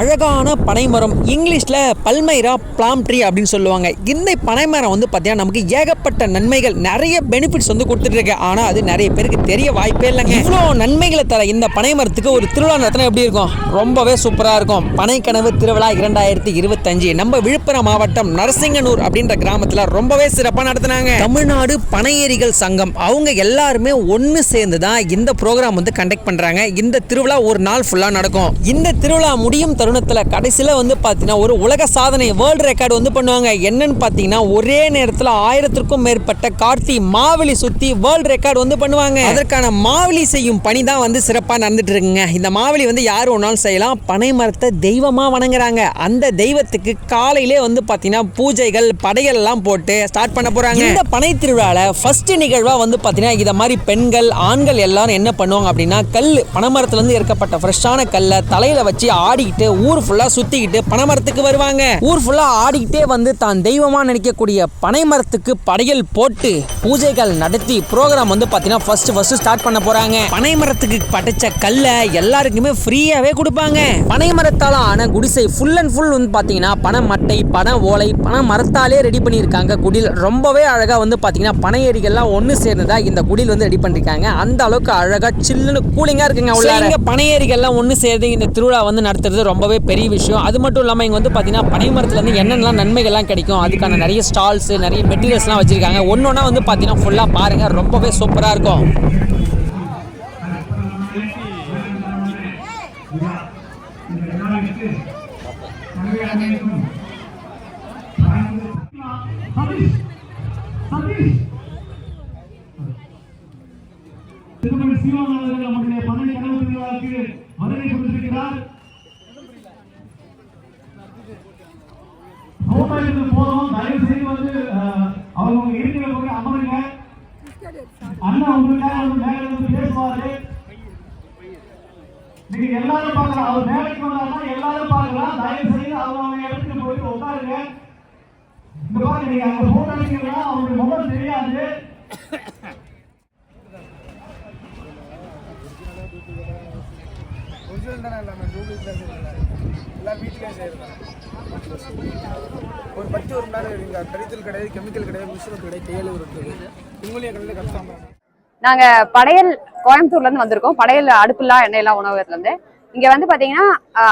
அழகான பனைமரம் இங்கிலீஷில் பல்மைரா பிளாம் ட்ரீ அப்படின்னு சொல்லுவாங்க. இந்த பனைமரம் வந்து பார்த்தீங்கன்னா நமக்கு ஏகப்பட்ட நன்மைகள் நிறைய பெனிஃபிட்ஸ் வந்து கொடுத்துட்டு இருக்கு ஆனால் அது நிறைய பேருக்கு தெரிய வாய்ப்பே இல்லைங்க. இவ்வளோ நன்மைகளை தர இந்த பனைமரத்துக்கு ஒரு திருவிழா நடத்தினா எப்படி இருக்கும்? ரொம்பவே சூப்பராக இருக்கும். பனைக்கனவு திருவிழா இரண்டாயிரத்தி இருபத்தஞ்சு. நம்ம விழுப்புரம் மாவட்டம் நரசிங்கனூர் அப்படின்ற கிராமத்தில் ரொம்பவே சிறப்பாக நடத்தினாங்க. தமிழ்நாடு பனையேரிகள் சங்கம். அவங்க எல்லாருமே ஒன்று சேர்ந்து தான் இந்த ப்ரோக்ராம் வந்து கண்டக்ட் பண்ணுறாங்க இந்த திருவிழா ஒரு நாள் ஃபுல்லாக நடக்கும். இந்த திருவிழா முடியும் தரும் தருணத்தில் கடைசியில் வந்து பார்த்திங்கன்னா ஒரு உலக சாதனை வேர்ல்டு ரெக்கார்டு வந்து பண்ணுவாங்க. என்னன்னு பார்த்தீங்கன்னா ஒரே நேரத்தில் ஆயிரத்திற்கும் மேற்பட்ட கார்த்தி மாவெளி சுற்றி வேர்ல்டு ரெக்கார்டு வந்து பண்ணுவாங்க. அதற்கான மாவெளி செய்யும் பணி தான் வந்து சிறப்பாக நடந்துட்டு இருக்குங்க. இந்த மாவெளி வந்து யார் ஒன்றாலும் செய்யலாம். பனை மரத்தை தெய்வமாக வணங்குறாங்க. அந்த தெய்வத்துக்கு காலையிலே வந்து பார்த்தீங்கன்னா பூஜைகள் படைகள் எல்லாம் போட்டு ஸ்டார்ட் பண்ண போகிறாங்க இந்த பனை திருவிழாவில் ஃபஸ்ட்டு நிகழ்வாக வந்து பார்த்தீங்கன்னா இதை மாதிரி பெண்கள் ஆண்கள் எல்லாரும் என்ன பண்ணுவாங்க அப்படின்னா கல் பனைமரத்துலேருந்து இறக்கப்பட்ட ஃப்ரெஷ்ஷான கல்லை தலையில் வச்சு ஆடிக்கிட்டு ஊர் ஃபுல்லா சுத்திக்கிட்டு பனைமரத்துக்கு வருவாங்க. ஊர் ஃபுல்லா ஆடிக்கிட்டே வந்து தான் தெய்வமா நினைக்கக்கூடிய பனைமரத்துக்கு படையல் போட்டு பூஜைகள் நடத்தி ப்ரோக்ராம் வந்து பாத்தீங்கன்னா ஃபர்ஸ்ட் ஃபர்ஸ்ட் ஸ்டார்ட் பண்ண போறாங்க. பனைமரத்துக்கு படைச்ச கல்லை எல்லாருக்குமே ஃப்ரீயாவே கொடுப்பாங்க. பனைமரத்தால ஆன குடிசை ஃபுல் அண்ட் ஃபுல் வந்து பாத்தீங்கன்னா பனை மட்டை பனை ஓலை பனை மரத்தாலே ரெடி பண்ணியிருக்காங்க. குடில் ரொம்பவே அழகா வந்து பாத்தீங்கன்னா பனை ஏரிகள்லாம் ஒன்று சேர்ந்ததா இந்த குடில் வந்து ரெடி பண்ணிருக்காங்க. அந்த அளவுக்கு அழகா சில்லுன்னு கூலிங்கா இருக்குங்க உள்ள இங்க பனை ஏரிகள்லாம் ஒன்று சேர்ந்து இந்த திருவிழா வந்து நடத்துறது ரொம்பவே பெரிய விஷயம். அது மட்டும் இல்லாமல் இங்கே வந்து பார்த்தீங்கன்னா பனை மரத்துல என்னென்னலாம் நன்மைகள்லாம் கிடைக்கும். அதுக்கான நிறைய ஸ்டால்ஸ் நிறைய மெட்டீரியல்ஸ்லாம் வச்சுருக்காங்க. ஒன்று ஒன்றா வந்து பார்த்தீங்கன்னா ஃபுல்லாக பாருங்கள் ரொம்பவே சூப்பராக இருக்கும். திருமண சீமான் நம்முடைய பன்னெண்டு கனவு திருவிழாவுக்கு வருகை கொடுத்திருக்கிறார். அமர்வுக்கு போதும் தயவு செய்து வந்து அவங்க இருக்கிற போய் அமருங்க. அண்ணா உங்களுக்காக வந்து மேல வந்து பேசுவாரு. நீங்க எல்லாரும் பார்க்கலாம். அவர் மேலைக்கு வந்தாருன்னா எல்லாரும் பார்க்கலாம். தயவு செய்து அவங்க அவங்க இடத்துக்கு போயிட்டு உட்காருங்க. இந்த பாருங்க நீங்க அங்க போட்டோ எடுக்கிறீங்கன்னா அவங்களுக்கு முகம் தெரியாது. ஒரிஜினல் தானே எல்லாமே? டூப்ளிகேட் எல்லாம் வீட்டுக்கே செய்யறது ஒரு பத்து ஒரு நேரம் இங்கே கழித்தல் கிடையாது கெமிக்கல் கிடையாது மிஷின் கிடையாது கையில் இருக்குது உங்களையும் கடையில் கஷ்டம் நாங்க படையல் கோயம்புத்தூர்ல இருந்து வந்திருக்கோம். படையல் அடுப்பில்லா எண்ணெயில்லா உணவகத்துல இருந்து. இங்க வந்து பாத்தீங்கன்னா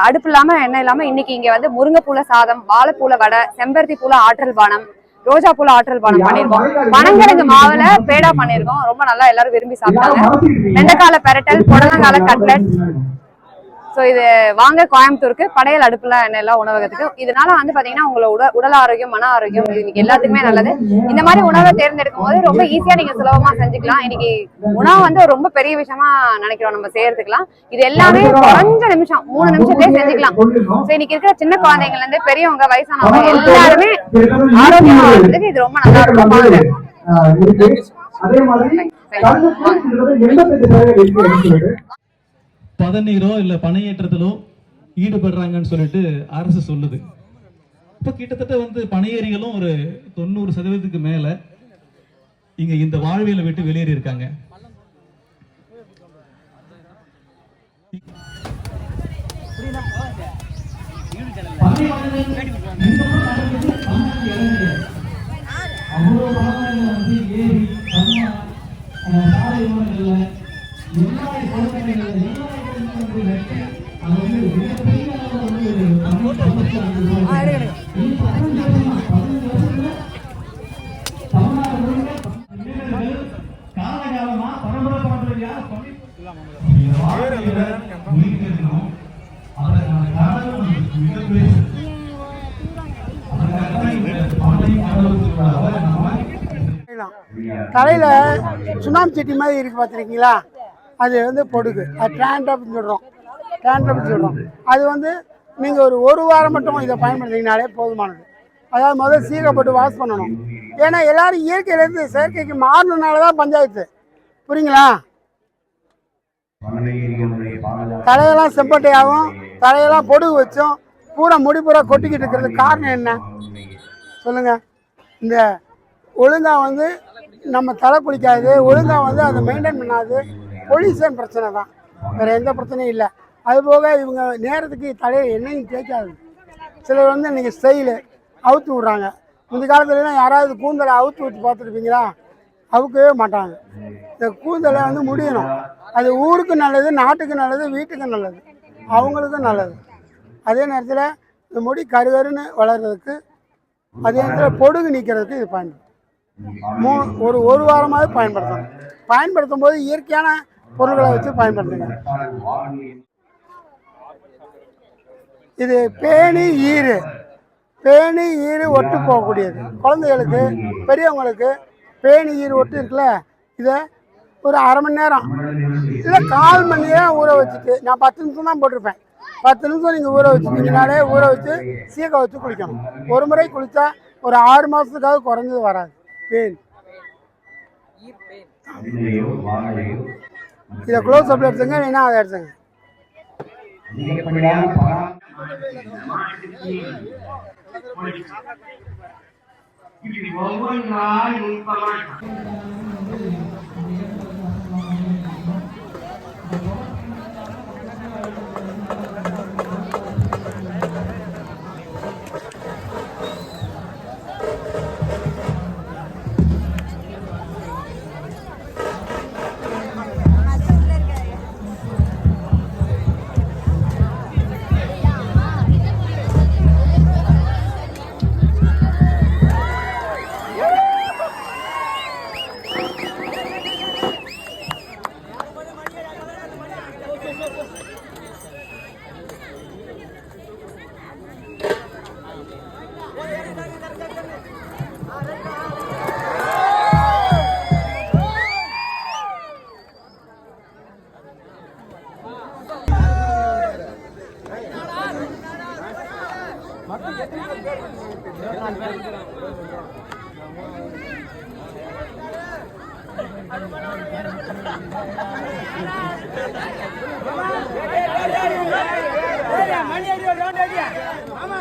அடுப்பு இல்லாம எண்ணெய் இல்லாம இன்னைக்கு இங்க வந்து முருங்கைப்பூல சாதம் வாழைப்பூல வடை செம்பருத்தி பூல ஆற்றல் பானம் ரோஜா பூல ஆற்றல் பானம் பண்ணிருக்கோம் பனங்கிழங்கு மாவுல பேடா பண்ணிருக்கோம் ரொம்ப நல்லா எல்லாரும் விரும்பி சாப்பிட்டாங்க. வெண்டைக்கால பெரட்டல் புடலங்கால கட்லட் ஸோ இது வாங்க கோயம்புத்தூருக்கு படையல் அடுப்புல எண்ணெய்லாம் உணவகத்துக்கு. இதனால வந்து பாத்தீங்கன்னா உங்களோட உடல் உடல் ஆரோக்கியம் மன ஆரோக்கியம் இன்னைக்கு எல்லாத்துக்குமே நல்லது. இந்த மாதிரி உணவை தேர்ந்தெடுக்கும் போது ரொம்ப ஈஸியா நீங்க சுலபமா செஞ்சுக்கலாம். இன்னைக்கு உணவு வந்து ரொம்ப பெரிய விஷயமா நினைக்கிறோம். நம்ம செய்யறதுக்குலாம் இது எல்லாமே குறைஞ்ச நிமிஷம் மூணு நிமிஷத்துலயே செஞ்சுக்கலாம். ஸோ இன்னைக்கு இருக்கிற சின்ன குழந்தைங்கள்ல இருந்து பெரியவங்க வயசானவங்க எல்லாருமே ஆரோக்கியமா வாழ்றதுக்கு இது ரொம்ப நல்லா இருக்கும். அதே மாதிரி பதநீரோ இல்லை பனையேற்றத்திலோ ஈடுபடுறாங்கன்னு சொல்லிட்டு அரசு சொல்லுது. இப்போ கிட்டத்தட்ட வந்து பனையேறிகளும் ஒரு தொண்ணூறு சதவீதத்துக்கு மேலே இங்கே இந்த வாழ்வியலை விட்டு வெளியேறி இருக்காங்க. எல்லா வந்து வெட்டி அது வந்து மிகப்பெரிய வந்து காலகாலமா பரம்பரை பரம்பரையா உயிர்க்கணும் அதற்கான காரணம் மிகப்பெரிய தலையில் சுண்ணாம்பு மாதிரி இருக்கு பார்த்துருக்கீங்களா அது வந்து பொடுகு அது ட்ராண்டப்னு சொல்கிறோம் ட்ராண்டப்னு சொல்கிறோம் அது வந்து நீங்கள் ஒரு ஒரு வாரம் மட்டும் இதை பயன்படுத்திங்கனாலே போதுமானது. அதாவது முதல்ல சீக்கப்பட்டு வாஷ் பண்ணணும். ஏன்னா எல்லாரும் இயற்கையிலேருந்து செயற்கைக்கு மாறினால தான் பஞ்சாயத்து. புரியுங்களா? தலையெல்லாம் செம்பட்டையாகவும் தலையெல்லாம் பொடுகு வச்சும் பூரா முடி பூரா கொட்டிக்கிட்டு இருக்கிறது காரணம் என்ன? சொல்லுங்க. இந்த ஒழுங்கா வந்து நம்ம தலை குளிக்காது ஒழுங்கா வந்து அதை மெயின்டைன் பண்ணாது பொல்யூஷன் பிரச்சனை தான். வேற எந்த பிரச்சனையும் இல்லை. அதுபோக இவங்க நேரத்துக்கு தலையை எண்ணெயும் தேய்க்காது. சிலர் வந்து இன்றைக்கி ஸ்டைலு அவுத்து விட்றாங்க. இந்த காலத்துலலாம் யாராவது கூந்தலை அவுத்து விட்டு பார்த்துருப்பீங்களா? அவுக்கவே மாட்டாங்க. இந்த கூந்தலை வந்து முடியணும். அது ஊருக்கு நல்லது நாட்டுக்கு நல்லது வீட்டுக்கு நல்லது. அவங்களுக்கும் நல்லது. அதே நேரத்தில் இந்த முடி கருகருன்னு வளர்கிறதுக்கு அதே நேரத்தில் பொடுகு நீக்கிறதுக்கு இது பயன்படும். மூ ஒரு ஒரு வாரமாவது பயன்படுத்தணும். பயன்படுத்தும் போது இயற்கையான பொருட்களை வச்சு பயன்படுத்துங்க. இது பேணி ஈறு. பேணி ஈறு ஒட்டு போகக்கூடியது. குழந்தைகளுக்கு பெரியவங்களுக்கு பேணி ஈறு ஒட்டு இருக்குல்ல? இதை ஒரு அரை மணி நேரம். இல்லை கால் மணி நேரம் ஊற வச்சுட்டு நான் பத்து நிமிஷம் தான் போட்டிருப்பேன். பத்து நிமிஷம் நீங்கள் ஊற வச்சுட்டீங்கனாலே ஊற வச்சு சீக்க வச்சு குளிக்கணும். ஒரு முறை குளித்தா ஒரு ஆறு மாதத்துக்காவது குறைஞ்சது வராது. பேன் இதை க்ளோஸ் அப் எடுத்துங்க இல்லைன்னா அதை எடுத்துங்க. ஒவ்வொரு ஆமா.